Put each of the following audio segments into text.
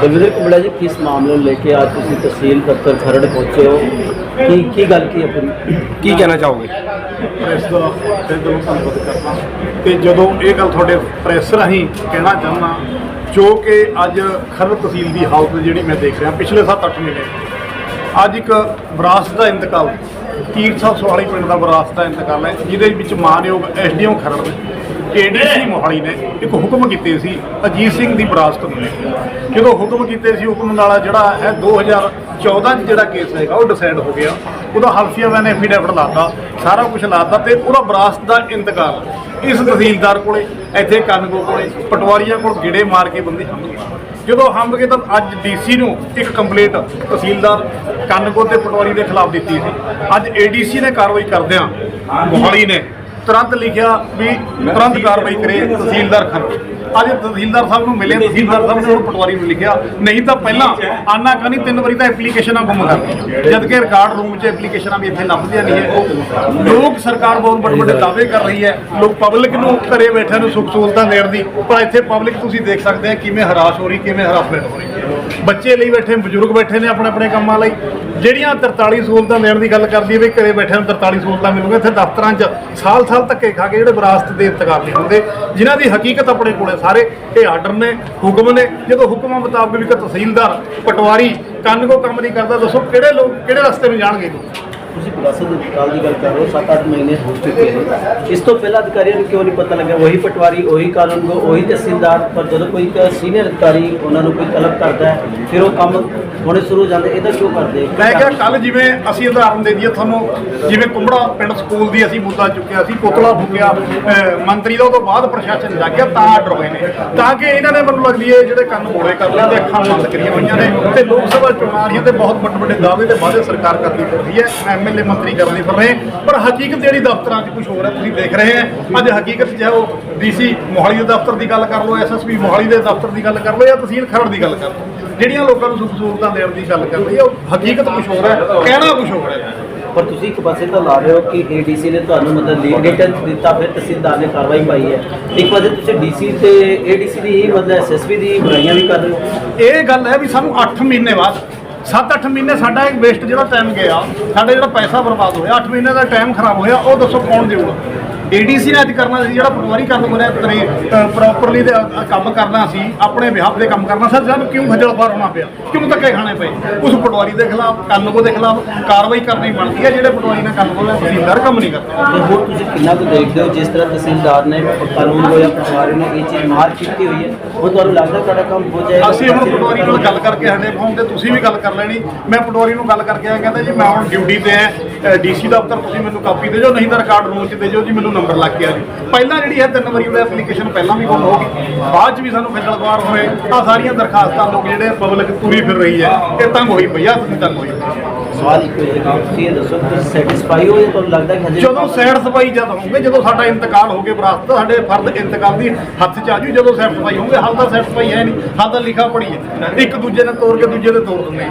ਤੇ ਵਿਜੇ ਕੁਬੜਾ ਜੀ ਕਿਸ ਮਾਮਲੇ ਨੂੰ ਲੈ ਕੇ ਅੱਜ ਤੁਸੀਂ ਤਹਿਸੀਲ ਦਫ਼ਤਰ ਖਰੜ ਪਹੁੰਚੇ ਹੋ? ਕੀ ਕੀ ਗੱਲ ਕੀ ਹੈ ਪੂਰੀ? ਕੀ ਕਹਿਣਾ ਚਾਹੋਗੇ? ਪ੍ਰੈਸ ਦਾ ਫਿਰ ਦਿਲੋਂ ਧੰਨਵਾਦ ਕਰਦਾ। ਤੇ ਜਦੋਂ ਇਹ ਗੱਲ ਤੁਹਾਡੇ ਪ੍ਰੈਸ ਰਾਹੀਂ ਕਹਿਣਾ ਚਾਹੁੰਦਾ ਜੋ ਕਿ ਅੱਜ ਖਰੜ ਤਹਿਸੀਲ ਦੀ ਹਾਲਤ ਜਿਹੜੀ ਮੈਂ ਦੇਖ ਰਿਹਾ ਪਿਛਲੇ 7-8 ਮਹੀਨੇ। ਅੱਜ ਇੱਕ ਵਿਰਾਸਤ ਦਾ ਇੰਤਕਾਲ ਤੀਰ ਸੋਹਾਲੀ ਪਿੰਡ ਦਾ ਵਿਰਾਸਤ ਦਾ ਇੰਤਕਾਲ ਹੈ। ਜਿਹਦੇ ਵਿੱਚ ਮਾਨਯੋਗ ਐਸਡੀਐਮ ਖਰੜ ਨੇ ਏਡੀਸੀ ਮੋਹਾਲੀ ਨੇ ਇੱਕ ਹੁਕਮ ਕੀਤੇ ਸੀ, ਅਜੀਤ ਸਿੰਘ ਦੀ ਵਿਰਾਸਤ ਨੂੰ ਲੈ ਕੇ। ਜਦੋਂ ਹੁਕਮ ਕੀਤੇ ਸੀ ਹੁਕਮ ਨਾਲ ਜਿਹੜਾ ਹੈ 2014 ਚ ਜਿਹੜਾ ਕੇਸ ਹੈਗਾ, ਉਹ ਡਿਸਾਈਡ ਹੋ ਗਿਆ। ਉਹਦਾ ਹਲਫੀਆ ਵੈਨ ਐਫੀਡੈਵਿਟ ਲਾਤਾ ਸਾਰਾ ਕੁਝ ਲਾਤਾ ਤੇ ਉਹਦਾ ਵਿਰਾਸਤ ਦਾ ਇੰਤਕਾਲ। ਇਸ ਤਹਿਸੀਲਦਾਰ ਕੋਲੇ, ਇੱਥੇ ਕੰਨਗੋ ਕੋਲੇ, ਪਟਵਾਰੀਆਂ ਕੋਲ ਗਿੜੇ ਮਾਰ ਕੇ ਬੰਦੇ ਹੰਭ ਗਏ। ਜਦੋਂ ਹੰਭ ਗਏ ਤਾਂ ਅੱਜ ਡੀਸੀ ਨੂੰ ਇੱਕ ਕੰਪਲੇਂਟ ਤਹਿਸੀਲਦਾਰ ਕੰਨਗੋ ਤੇ ਪਟਵਾਰੀ ਦੇ ਖਿਲਾਫ ਦਿੱਤੀ ਸੀ। ਅੱਜ ਏਡੀਸੀ ਨੇ ਕਾਰਵਾਈ ਕਰਦਿਆਂ ਮੋਹਾਲੀ ਨੇ ਤੁਰੰਤ ਲਿਖਿਆ ਵੀ ਤੁਰੰਤ ਕਾਰਵਾਈ ਕਰੇ ਤਹਿਸੀਲਦਾਰ ਖਰੜ ਅੱਜ ਤਹਿਸੀਲਦਾਰ ਸਾਹਿਬ ਨੂੰ ਮਿਲੇ, ਤਹਿਸੀਲਦਾਰ ਸਾਹਿਬ ਨੇ ਉਹ ਪਟਵਾਰੀ ਨੂੰ ਲਿਖਿਆ। ਨਹੀਂ ਤਾਂ ਪਹਿਲਾਂ ਆਨਾ ਕਾਨੀ ਤਿੰਨ ਵਾਰੀ ਤਾਂ ਐਪਲੀਕੇਸ਼ਨਾਂ ਗੁੰਮ ਕਰਦੀਆਂ ਜਦ ਕਿ ਰਿਕਾਰਡ ਰੂਮ 'ਚ ਐਪਲੀਕੇਸ਼ਨਾਂ ਵੀ ਇੱਥੇ ਲੱਭਦੀਆਂ ਨਹੀਂ ਹੈ ਲੋਕ ਸਰਕਾਰ ਬਹੁਤ ਵੱਡੇ ਵੱਡੇ ਦਾਅਵੇ ਕਰ ਰਹੀ ਹੈ। ਲੋਕ ਪਬਲਿਕ ਨੂੰ ਘਰੇ ਬੈਠਿਆਂ ਨੂੰ ਸੁੱਖ ਸਹੂਲਤਾਂ ਦੇਣ ਦੀ। ਪਰ ਇੱਥੇ ਪਬਲਿਕ ਤੁਸੀਂ ਦੇਖ ਸਕਦੇ ਆ ਕਿਵੇਂ ਹਰਾਸ ਹੋ ਰਹੀ, ਕਿਵੇਂ ਹਰਾਸਮੈਂਟ ਹੋ ਰਹੀ ਬੱਚੇ ਲਈ ਬੈਠੇ, ਬਜ਼ੁਰਗ ਬੈਠੇ ਨੇ ਆਪਣੇ ਆਪਣੇ ਕੰਮਾਂ ਲਈ। ਜਿਹੜੀਆਂ 43 ਸਹੂਲਤਾਂ ਦੇਣ ਦੀ ਗੱਲ ਕਰਦੀ ਹੈ ਵੀ ਘਰੇ ਬੈਠਿਆਂ ਨੂੰ 43 ਸਹੂਲਤਾਂ ਮਿਲੂਗੀਆਂ। ਇੱਥੇ ਦਫ਼ਤਰਾਂ 'ਚ ਸਾਲ ਸਾਲ ਧੱਕੇ ਖਾ ਕੇ ਜਿਹੜੇ ਵਿਰਾਸਤ ਦੇ ਇੰਤਕਾਲ ਨਹੀਂ ਹੁੰਦੇ, ਜਿਨ੍ਹਾਂ ਦੀ ਹਕੀਕਤ ਆਪਣੇ ਕੋਲੇ ਸਾਰੇ ਇਹ ਆਰਡਰ ਨੇ, ਹੁਕਮ ਨੇ। ਜਦੋਂ ਹੁਕਮਾਂ ਮੁਤਾਬਕ ਵੀ ਤਹਿਸੀਲਦਾਰ ਪਟਵਾਰੀ ਕੰਨ ਕੋ ਕੰਮ ਨਹੀਂ ਕਰਦਾ, ਦੱਸੋ ਕਿਹੜੇ ਲੋਕ ਕਿਹੜੇ ਰਸਤੇ ਨੂੰ ਜਾਣਗੇ? ਤੁਸੀਂ ਵਿਰਾਸਤ ਦੇ ਇੰਤਕਾਲ ਦੀ ਗੱਲ ਕਰ ਰਹੇ ਹੋ 7-8 ਮਹੀਨੇ ਹੋ ਚੁੱਕੇ ਨੇ। ਇਸ ਤੋਂ ਪਹਿਲਾਂ ਅਧਿਕਾਰੀਆਂ ਨੂੰ ਕਿਉਂ ਨਹੀਂ ਪਤਾ ਲੱਗਿਆ? ਉਹੀ ਪਟਵਾਰੀ, ਉਹੀ ਕਾਨੂੰਗੋ ਉਹੀ ਤਹਿਸੀਲਦਾਰ, ਪਰ ਜਦੋਂ ਕੋਈ ਸੀਨੀਅਰ ਅਧਿਕਾਰੀ ਉਹਨਾਂ ਨੂੰ ਕੋਈ ਤਲਬ ਕਰਦਾ ਹੈ, ਫਿਰ ਉਹ ਕੰਮ ਹੋਣੇ ਸ਼ੁਰੂ ਹੋ ਜਾਂਦੇ ਇਹਦਾ ਕਿਉਂ ਕਰਦੇ? ਮੈਂ ਕਿਹਾ ਕੱਲ ਜਿਵੇਂ ਅਸੀਂ ਉਦਾਹਰਨ ਦੇ ਦਈਏ ਤੁਹਾਨੂੰ, ਜਿਵੇਂ ਕੁੰਬੜਾ ਪਿੰਡ ਸਕੂਲ ਦੀ ਅਸੀਂ ਮੁੱਦਾ ਚੁੱਕਿਆ ਸੀ, ਕੋਤਲਾ ਫੁੱਕਿਆ ਮੰਤਰੀ ਦਾ ਉਹ ਤੋਂ ਬਾਅਦ ਪ੍ਰਸ਼ਾਸਨ ਲੱਗ ਗਿਆ ਤਾਂ ਆਰਡਰ ਹੋਏ ਨੇ। ਤਾਂ ਕਿ ਇਹਨਾਂ ਨੇ ਮੈਨੂੰ ਲੱਗਦੀ ਹੈ ਜਿਹੜੇ ਕੰਨ ਮੋੜੇ ਕਰ ਲਿਆ ਤੇ ਅੱਖਾਂ ਬੰਦ ਕਰੀਆਂ ਹੋਈਆਂ ਨੇ। ਤੇ ਲੋਕ ਸਭਾ ਚੋਣਾਂ ਆ ਰਹੀਆਂ ਤੇ ਬਹੁਤ ਵੱਡੇ ਵੱਡੇ ਦਾਅਵੇ ਤੇ ਵਾਅਦੇ ਸਰਕਾਰ ਕਰਦੀ ਫਿਰ ਰਹੀ ਹੈ ਐਮਐਲਏ ਮੰਤਰੀ ਕਰਦੀ ਫਿਰ ਰਹੇ ਪਰ ਹਕੀਕਤ ਜਿਹੜੀ ਦਫ਼ਤਰਾਂ 'ਚ ਕੁਝ ਹੋਰ ਹੈ ਤੁਸੀਂ ਦੇਖ ਰਹੇ ਹੈ। ਅੱਜ ਹਕੀਕਤ ਚਾਹੇ ਉਹ ਡੀਸੀ ਮੋਹਾਲੀ ਦੇ ਦਫ਼ਤਰ ਦੀ ਗੱਲ ਕਰ ਲਓ ਐਸਐਸਪੀ ਮੋਹਾਲੀ ਦੇ ਦਫ਼ਤਰ ਦੀ ਗੱਲ ਕਰ ਲਓ ਜਾਂ ਤਹਿਸੀਲ ਖਰੜ ਦੀ ਗੱਲ ਕਰ ਲਓ। ਜਿਹੜੀਆਂ ਲੋਕਾਂ ਨੂੰ ਸੁੱਖ ਸਹੂਲਤਾਂ ਦੇਣ ਦੀ ਗੱਲ ਕਰ ਰਹੀ ਹੈ ਉਹ ਹਕੀਕਤ ਕੁਝ ਹੋਰ ਹੈ ਕਹਿਣਾ ਕੁਝ ਹੋਰ ਹੈ। ਪਰ ਤੁਸੀਂ ਇੱਕ ਪਾਸੇ ਤਾਂ ਲਾ ਰਹੇ ਹੋ ਕਿ ਏਡੀਸੀ ਨੇ ਤੁਹਾਨੂੰ ਮਤਲਬ ਲੀਡ ਰਿਟਰਨ ਦਿੱਤਾ ਫਿਰ ਤਹਿਸੀਲਦਾਰ ਨੇ ਕਾਰਵਾਈ ਪਾਈ ਹੈ। ਇੱਕ ਪਾਸੇ ਤੁਸੀਂ ਡੀਸੀ ਤੇ ਏਡੀਸੀ ਦੀ ਹੀ ਮਤਲਬ ਐਸਐਸਪੀ ਦੀ ਬੁਰਾਈਆਂ ਵੀ ਕਰ ਰਹੇ ਹੋ। ਇਹ ਗੱਲ ਹੈ ਵੀ ਸਾਨੂੰ 8 ਮਹੀਨੇ ਬਾਅਦ 7-8 ਮਹੀਨੇ ਸਾਡਾ ਇੱਕ ਵੇਸਟ ਜਿਹੜਾ ਟਾਈਮ ਗਿਆ, ਸਾਡਾ ਜਿਹੜਾ ਪੈਸਾ ਬਰਬਾਦ ਹੋਇਆ 8 ਮਹੀਨੇ ਦਾ ਟਾਈਮ ਖਰਾਬ ਹੋਇਆ, ਉਹ ਦੱਸੋ ਕੌਣ ਦੇਊਗਾ? ਏਡੀਸੀ ਨੇ ਅੱਜ ਕਰਨਾ ਸੀ ਜਿਹੜਾ ਪਟਵਾਰੀ ਕਰਨ ਨੂੰ ਤਰੇ ਪ੍ਰੋਪਰਲੀ ਦੇ ਕੰਮ ਕਰਨਾ ਸੀ ਆਪਣੇ ਵਿਆਹ ਦੇ ਕੰਮ ਕਰਨਾ ਸੀ। ਸਾਨੂੰ ਕਿਉਂ ਖੱਜਲ ਖੁਆਰ ਹੋਣਾ ਪਿਆ? ਕਿਉਂ ਧੱਕੇ ਖਾਣੇ ਪਏ? ਉਸ ਪਟਵਾਰੀ ਦੇ ਖਿਲਾਫ ਕਾਨੂੰਗੋ ਦੇ ਖਿਲਾਫ ਕਾਰਵਾਈ ਕਰਨੀ ਬਣਦੀ ਹੈ ਜਿਹੜੇ ਪਟਵਾਰੀ ਨੇ ਕਾਨੂੰਗੋ ਦਾ ਤਹਿਸੀਲਦਾਰ ਕੰਮ ਨਹੀਂ ਕਰਦੇ। ਤੇ ਹੋਰ ਤੁਸੀਂ ਕਿੰਨਾ ਕੁ ਦੇਖਦੇ ਹੋ ਜਿਸ ਤਰ੍ਹਾਂ ਤਹਿਸੀਲਦਾਰ ਨੇ ਕਾਨੂੰਨ ਹੋ ਜਾਂ ਪਟਵਾਰੀ ਨੇ ਇਹ ਚੀਜ਼ ਮਾਰ ਕੀਤੀ ਹੋਈ ਹੈ? ਉਹ ਤੁਹਾਨੂੰ ਲੱਗਦਾ ਤੁਹਾਡਾ ਕੰਮ ਹੋ ਜਾਏਗਾ? ਅਸੀਂ ਹੁਣ ਪਟਵਾਰੀ ਨਾਲ ਗੱਲ ਕਰਕੇ ਹਟੇ ਫੋਨ ਤੇ ਤੁਸੀਂ ਵੀ ਗੱਲ ਕਰ ਲੈਣੀ। ਮੈਂ ਪਟਵਾਰੀ ਨੂੰ ਗੱਲ ਕਰਕੇ ਆਇਆ ਕਹਿੰਦਾ ਜੀ ਮੈਂ ਹੁਣ ਡਿਊਟੀ ਤੇ ਆ ਡੀਸੀ ਦਫ਼ਤਰ ਤੁਸੀਂ ਮੈਨੂੰ ਕਾਪੀ ਦੇ ਦਿਓ ਨਹੀਂ ਤਾਂ ਰਿਕਾਰਡ ਰੂਮ 'ਚ ਦੇ ਦਿਓ ਜੀ ਮੈਨੂੰ ਨੰਬਰ ਲੱਗ ਗਿਆ ਜੀ। ਪਹਿਲਾਂ ਜਿਹੜੀ ਹੈ ਤਿੰਨ ਵਾਰੀ ਉਹਦਾ ਐਪਲੀਕੇਸ਼ਨ ਪਹਿਲਾਂ ਵੀ ਗੁੰਮ ਹੋ ਗਈ। ਬਾਅਦ 'ਚ ਵੀ ਸਾਨੂੰ ਖੱਜਲ ਖੁਆਰ ਹੋਏ। ਆ ਸਾਰੀਆਂ ਦਰਖਾਸਤਾਂ ਲੋਕ ਜਿਹੜੇ ਪਬਲਿਕ ਪੂਰੀ ਫਿਰ ਰਹੀ ਹੈ। ਇਹ ਤੰਗ ਹੋਈ ਪਈ ਆ ਤੁਸੀਂ ਤੰਗ ਹੋਈ। ਸਵਾਲ ਇੱਕੋ ਹੀ ਕਿ ਤੁਸੀਂ ਇਹ ਦੱਸੋ ਕਿ ਸੈਟੀਸਫਾਈ ਹੋ ਜਾਂ ਤੁਹਾਨੂੰ ਲੱਗਦਾ ਕਿ ਹਜੇ ਜਦੋਂ ਸੈਡ ਸਫ਼ਾਈ ਜਦ ਹੋਊਗੇ ਜਦੋਂ ਸਾਡਾ ਇੰਤਕਾਲ ਹੋ ਕੇ ਵਿਰਾਸਤ ਸਾਡੇ ਫਰਜ਼ ਇੰਤਕਾਲ ਦੀ ਹੱਥ 'ਚ ਆ ਜੂ ਜਦੋਂ ਸੈਡ ਸਫ਼ਾਈ ਹੋਊਗੇ ਹਾਲ ਤਾਂ ਸੈਡ ਸਫ਼ਾਈ ਹੈ ਨਹੀਂ ਹਾਲ ਤਾਂ ਲਿਖਾ ਪੜੀ ਹੈ ਇੱਕ ਦੂਜੇ ਨੇ ਤੋੜ ਕੇ ਦੂਜੇ ਦੇ ਤੋੜ ਦਿੰਦੇ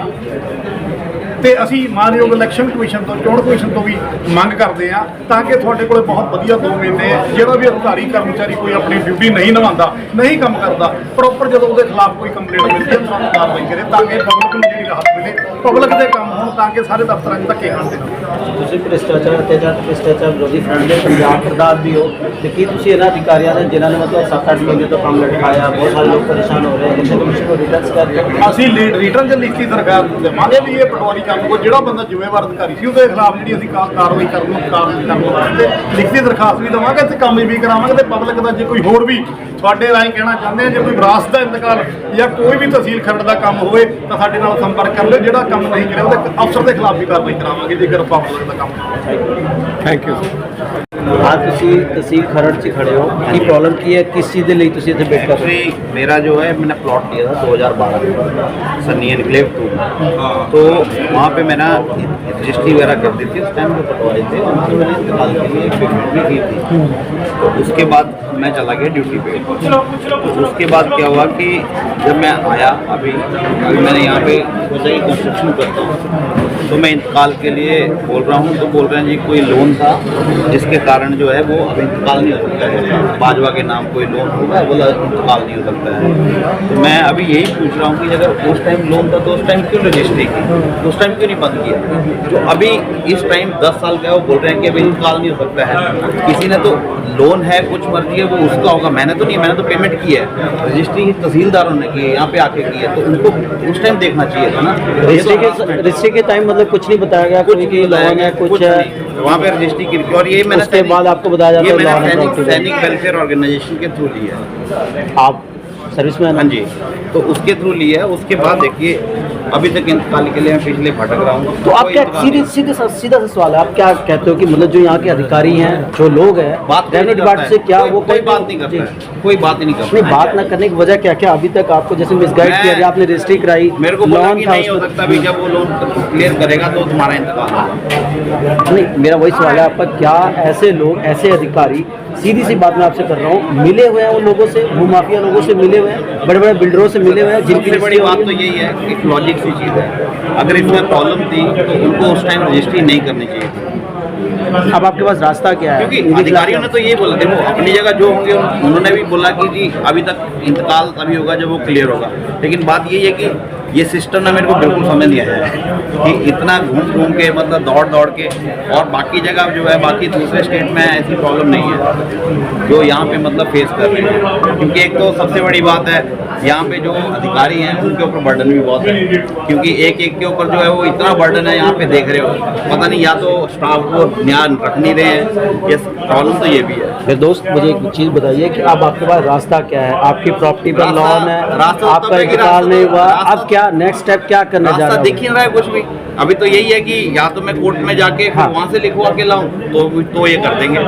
ਤੇ ਅਸੀਂ ਮਾਨਯੋਗ ਇਲੈਕਸ਼ਨ ਕਮਿਸ਼ਨ ਤੋਂ ਚੋਣ ਕਮਿਸ਼ਨ ਤੋਂ ਵੀ ਮੰਗ ਕਰਦੇ ਆ ਤਾਂ ਕਿ ਤੁਹਾਡੇ ਕੋਲੇ ਬਹੁਤ ਵਧੀਆ ਦੋ ਮਹੀਨੇ ਜਿਹੜਾ ਵੀ ਅਧਿਕਾਰੀ ਕਰਮਚਾਰੀ ਕੋਈ ਆਪਣੀ ਡਿਊਟੀ ਨਹੀਂ ਨਿਭਾਉਂਦਾ ਨਹੀਂ ਕੰਮ ਕਰਦਾ ਪ੍ਰੋਪਰ ਜਦੋਂ ਉਹਦੇ ਖਿਲਾਫ ਕੋਈ ਕੰਪਲੇਂਟ ਮਿਲਦੀ ਹੈ ਤਾਂ ਕਾਰਵਾਈ ਕਰੇ ਤਾਂ ਕਿ ਪਬਲਿਕ ਨੂੰ ਜਿਹੜੀ ਰਾਹਤ ਮਿਲੇ ਪਬਲਿਕ ਦੇ ਕੰਮ ਹੋਣ ਤਾਂ ਕਿ ਸਾਰੇ ਦਫ਼ਤਰਾਂ 'ਚ ਧੱਕੇ ਖਾਂਦੇ ਨਾ ਤੁਸੀਂ ਭ੍ਰਿਸ਼ਟਾਚਾਰ ਤੇ ਜਾਂ ਭ੍ਰਿਸ਼ਟਾਚਾਰ ਵਿਰੋਧੀ ਫਰੰਟ ਦੇ ਪੰਜਾਬ ਪ੍ਰਧਾਨ ਵੀ ਹੋ ਤੇ ਕੀ ਤੁਸੀਂ ਇਹਨਾਂ ਅਧਿਕਾਰੀਆਂ ਨੇ ਜਿਨ੍ਹਾਂ ਨੇ ਮਤਲਬ 7-8 ਮਹੀਨੇ ਤੋਂ ਕੰਮ ਲਟਕਾਇਆ ਬਹੁਤ ਸਾਰੇ ਲੋਕ ਪਰੇਸ਼ਾਨ ਹੋ ਰਹੇ ਹਨ ਕਿਸੇ ਕਮਿਸ਼ਨ ਨੂੰ ਰਿਟਰਨਸ ਕਰ ਅਸੀਂ ਰਿਟਰਨ ਚ ਲਿਖਤੀ ਦਰਖਾਸਤ ਦੇਵਾਂਗੇ ਵੀ ਇਹ ਪਟਵਾਰੀ ਕੰਮ ਕੋ ਜਿਹੜਾ ਬੰਦਾ ਜ਼ਿੰਮੇਵਾਰ ਅਧਿਕਾਰੀ ਸੀ, ਉਹਦੇ ਖਿਲਾਫ ਜਿਹੜੀ ਅਸੀਂ ਕਾ- ਕਾਰਵਾਈ ਕਰਨ ਨੂੰ ਕਾਰਵਾਈ ਕਰਨ ਵਾਸਤੇ ਲਿਖਤੀ ਦਰਖਾਸਤ ਵੀ ਦੇਵਾਂਗੇ ਤੇ ਕੰਮ ਵੀ ਕਰਾਵਾਂਗੇ ਤੇ ਪਬਲਿਕ ਦਾ ਜੇ ਕੋਈ ਹੋਰ ਵੀ ਤੁਹਾਡੇ ਰਾਹੀਂ ਕਹਿਣਾ ਚਾਹੁੰਦੇ ਆ, ਜੇ ਕੋਈ ਵਿਰਾਸਤ ਦਾ ਇੰਤਕਾਲ ਜਾਂ ਕੋਈ ਵੀ ਤਹਿਸੀਲ ਖੰਡ ਦਾ ਕੰਮ ਹੋਵੇ ਤਾਂ ਸਾਡੇ ਨਾਲ ਸੰਪਰਕ ਕਰ ਲਿਓ, ਜਿਹੜਾ ਕੰਮ ਨਹੀਂ ਕਰਿਆ ਉਹਦੇ ਅਫਸਰ ਦੇ ਖਿਲਾਫ ਵੀ ਕਾਰਵਾਈ ਕਰਾਵਾਂਗੇ, ਜੇਕਰ ਪਬਲਿਕ ਦਾ ਕੰਮ ਨਹੀਂ ਥੈਂਕ ਯੂ आज ਤੁਸੀਂ ਤਹਿਸੀਲ ਖਰੜ 'ਚ ਖੜੇ ਹੋ ਕੀ ਪ੍ਰੋਬਲਮ ਕੀ ਹੈ ਕਿਸ ਚੀਜ਼ ਦੇ ਲਈ ਤੁਸੀਂ ਇੱਥੇ ਬੈਠ ਕਰ ਰਹੇ ਹੋ एक्चुअली मेरा जो है मैंने प्लॉट लिया था 2012 में सन्नी एनक्लेव टू तो वहाँ पे मैंने रजिस्ट्री वगैरह कर दी थी उस टाइम जो पटवारी थे उनसे मैंने इंतकाल के लिए पेमेंट भी की थी उसके बाद मैं चला गया ड्यूटी पे। तो उसके बाद क्या हुआ कि जब मैं आया, अभी अभी मैंने यहाँ पे सोचा कि कंस्ट्रक्शन करता हूँ। तो मैं इंतकाल के लिए बोल रहा हूँ तो बोल रहे हैं जी, कोई लोन था, जिसके कारण जो है वो अब इंतकाल नहीं हो सकता है। बाजवा के नाम कोई लोन होगा बोला इंतकाल नहीं हो सकता है। तो मैं अभी यही पूछ रहा हूँ कि अगर उस टाइम लोन था तो उस टाइम क्यों रजिस्ट्री की? तो उस टाइम क्यों नहीं बंद किया? तो अभी इस टाइम दस साल का वो बोल रहे हैं कि अभी इंतकाल नहीं हो सकता है। किसी ने तो लोन है कुछ मर्ज़ी है वो उसका होगा। मैंने तो नहीं मैंने तो पेमेंट की है। रजिस्ट्री तहसीलदारों ने की है यहाँ पे आके की है तो उनको उस टाइम देखना चाहिए था ना। रजिस्ट्री के रजिस्ट्री के टाइम मतलब कुछ नहीं बताया गया कुछ नहीं बताया गया, कुछ वहाँ पे रजिस्ट्री की और ये मैंने उसके बाद आपको बताया जाता है सैनिक वेलफेयर ऑर्गेनाइजेशन के थ्रू लिया आप सर्विसमैन हाँ? जी। तो उसके थ्रू लिया है उसके बाद देखिए अभी तक इंतकाल के लिए मैं पिछले भटक रहा हूँ। तो आप क्या सीधे सीधे सीधा सा सवाल है? आप क्या कहते हो कि मतलब जो यहाँ के अधिकारी हैं जो लोग हैं बात रेवेन्यू डिपार्टमेंट से क्या वो कोई बात नहीं। करता कोई बात नहीं करता नहीं बात ना करने की वजह क्या क्या अभी तक आपको जैसे मिसगाइड किया गया आपने रजिस्ट्री कराई मेरे को लोन था हो सकता जब वो लोन क्लियर करेगा तो तुम्हारा इंतकाल नहीं मेरा वही सवाल है आपका क्या ऐसे लोग ऐसे अधिकारी सीधी सी बात मैं आपसे कर रहा हूँ। मिले हुए हैं उन लोगों से भूमाफिया लोगों से मिले हुए हैं बड़े बड़े बिल्डरों से मिले हुए हैं जिनकी बड़ी बात तो यही है कि लॉजिक सी चीज़ है। अगर इसमें प्रॉब्लम थी तो उनको उस टाइम रजिस्ट्री नहीं करनी चाहिए अब आपके पास रास्ता क्या है? क्योंकि अधिकारियों ने तो यही बोला देखो अपनी जगह जो होंगे उन- उन्होंने भी बोला कि जी अभी तक इंतकाल तभी होगा जब वो क्लियर होगा। लेकिन बात यही है कि ये सिस्टम ना मेरे को बिल्कुल समझ नहीं आया है कि इतना घूम घूम के मतलब दौड़ दौड़ के और बाकी जगह जो है बाकी दूसरे स्टेट में ऐसी प्रॉब्लम नहीं है जो यहाँ पे मतलब फेस कर रहे हैं। क्योंकि एक तो सबसे बड़ी बात है यहाँ पे जो अधिकारी हैं उनके ऊपर बर्डन भी बहुत है। क्योंकि एक एक के ऊपर जो है वो इतना बर्डन है यहाँ पे देख रहे हो। पता नहीं या तो स्टाफ को ध्यान रख नहीं रहे हैं ये प्रॉब्लम तो ये भी है। मेरे दोस्त मुझे एक चीज़ बताइए कि अब आपके पास रास्ता क्या है? आपकी प्रॉपर्टी पर लॉन है रास्ता तो आपका इंतकाल नहीं तो- हुआ अब क्या नेक्स्ट स्टेप क्या करने जा रास्ता रहे दिख ही नहीं रहा है कुछ भी अभी तो यही है कि या तो मैं कोर्ट में जाके फिर हाँ। वहाँ से लिखवा के लाऊं तो तो ये कर देंगे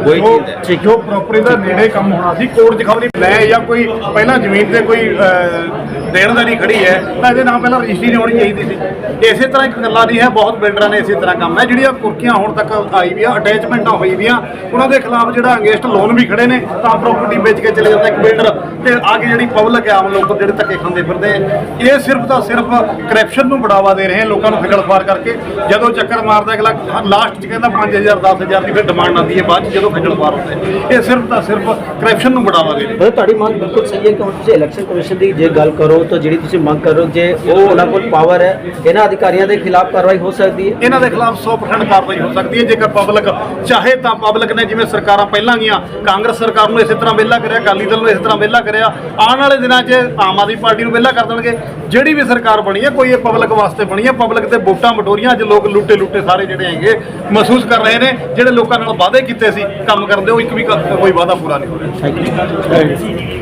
वही ਜੋ ਚੀਜ਼ ਹੈ। ਜੋ ਪ੍ਰੋਪਰਟੀ ਦਾ ਨੇੜੇ ਕੰਮ ਹੋਣਾ ਸੀ ਕੋਰਟ 'ਚ ਖਬਰ ਲੈ ਜਾਂ ਕੋਈ ਪਹਿਲਾਂ ਜ਼ਮੀਨ ਤੇ ਕੋਈ ਅਹ, ਦੇਣਦਾਰੀ ਖੜੀ ਹੈ ਤਾਂ ਇਹਦੇ ਨਾਲ ਪਹਿਲਾਂ ਰਜਿਸਟਰੀ ਨਹੀਂ ਹੋਣੀ ਚਾਹੀਦੀ ਸੀ ਇਸੇ ਤਰ੍ਹਾਂ ਇੱਕ ਗੱਲਾਂ ਨਹੀਂ ਹੈ ਬਹੁਤ ਬਿਲਡਰਾਂ ਨੇ ਇਸੇ ਤਰ੍ਹਾਂ ਕੰਮ ਹੈ ਜਿਹੜੀਆਂ ਕੁਰਕੀਆਂ ਹੁਣ ਤੱਕ ਆਈ ਵੀ ਆ ਅਟੈਚਮੈਂਟਾਂ ਹੋਈ ਦੀਆਂ ਉਹਨਾਂ ਦੇ ਖਿਲਾਫ ਜਿਹੜਾ ਅੰਗੇਸਟ ਲੋਨ ਵੀ ਖੜੇ ਨੇ ਤਾਂ ਪ੍ਰਾਪਰਟੀ ਵੇਚ ਕੇ ਚਲੇ ਜਾਂਦਾ ਇੱਕ ਬਿਲਡਰ ਤੇ ਆ ਕੇ ਜਿਹੜੀ ਪਬਲਿਕ ਹੈ ਆਮ ਲੋਕ ਜਿਹੜੇ ਧੱਕੇ ਖਾਂਦੇ ਫਿਰਦੇ ਆ, ਇਹ ਸਿਰਫ ਤਾਂ ਸਿਰਫ ਕਰਪਸ਼ਨ ਨੂੰ ਬੜਾਵਾ ਦੇ ਰਹੇ ਆ ਲੋਕਾਂ ਨੂੰ ਖੱਜਲ ਕਰਕੇ। ਜਦੋਂ ਚੱਕਰ ਮਾਰਦਾ ਅਗਲਾ ਲਾਸਟ 'ਚ ਕਹਿੰਦਾ 5000 10000 ਦੀ ਫਿਰ ਡਿਮਾਂਡ ਆਉਂਦੀ ਹੈ ਬਾਅਦ 'ਚ ਜਦੋਂ ਖੱਜਲ ਖੁਆਰ ਹੁੰਦੇ ਇਹ ਸਿਰਫ ਤਾਂ ਸਿਰਫ ਕਰਪਸ਼ਨ ਨੂੰ ਬੜਾਵਾ ਦੇ ਰਹੇ। ਤੁਹਾਡੀ ਮੰਗ ਬਿਲਕੁਲ ਸਹੀ ਹੈ ਕਿ ਹੁਣ ਤੁਸੀਂ ਇਲੈਕਸ਼ਨ ਕਮਿਸ਼ਨ ਦੀ ਜੇ ਗੱਲ ਕਰੋ ਤਾਂ ਜਿਹੜੀ ਤੁਸੀਂ ਮੰਗ ਕਰੋ ਜੇ ਉਹ ਉਹਨਾਂ ਕੋਲ ਪਾਵਰ ਹੈ ਇਹਨਾਂ ਅਧਿਕਾਰੀਆਂ ਦੇ ਖਿਲਾਫ ਕਾਰਵਾਈ ਹੋ ਸਕਦੀ ਹੈ? ਇਹਨਾਂ ਦੇ ਖਿਲਾਫ 100% ਕਾਰਵਾਈ ਹੋ ਸਕਦੀ ਹੈ। ਜੇਕਰ ਪਬਲਿਕ ਚਾਹੇ ਤਾਂ ਪਬਲਿਕ ਨੇ ਜਿਵੇਂ ਸਰਕਾਰਾਂ ਪਹਿਲਾਂ ਗਈਆਂ ਕਾਂਗਰਸ ਸਰਕਾਰ ਨੂੰ ਇਸੇ ਤਰ੍ਹਾਂ ਵਿਹਲਾ ਕਰਿਆ ਅਕਾਲੀ ਦਲ ਨੂੰ ਇਸੇ ਤਰ੍ਹਾਂ ਵਿਹਲਾ ਕਰਿਆ ਆਉਣ ਵਾਲੇ ਦਿਨਾਂ 'ਚ ਆਮ ਆਦਮੀ ਪਾਰਟੀ ਨੂੰ ਵਿਹਲਾ ਕਰ ਦੇਣਗੇ। ਜਿਹੜੀ ਵੀ ਸਰਕਾਰ ਬਣੀ ਹੈ ਕੋਈ ਇਹ ਪਬਲਿਕ ਵਾਸਤੇ ਬਣੀ ਹੈ ਪਬਲਿਕ ਤੇ ਵੋਟਾਂ ਮਟੋਰੀਆਂ ਅੱਜ ਲੋਕ ਲੁੱਟੇ ਲੁੱਟੇ ਸਾਰੇ ਜਿਹੜੇ ਹੈਗੇ ਮਹਿਸੂਸ ਕਰ ਰਹੇ ਨੇ ਜਿਹੜੇ ਲੋਕਾਂ ਨਾਲ ਵਾਅਦੇ ਕੀਤੇ ਸੀ ਕੰਮ ਕਰਨ ਦੇ ਉਹ ਇੱਕ ਵੀ ਕ- ਕੋਈ ਵਾਅਦਾ ਪੂਰਾ ਨਹੀਂ ਹੋ ਰਿਹਾ। Thank you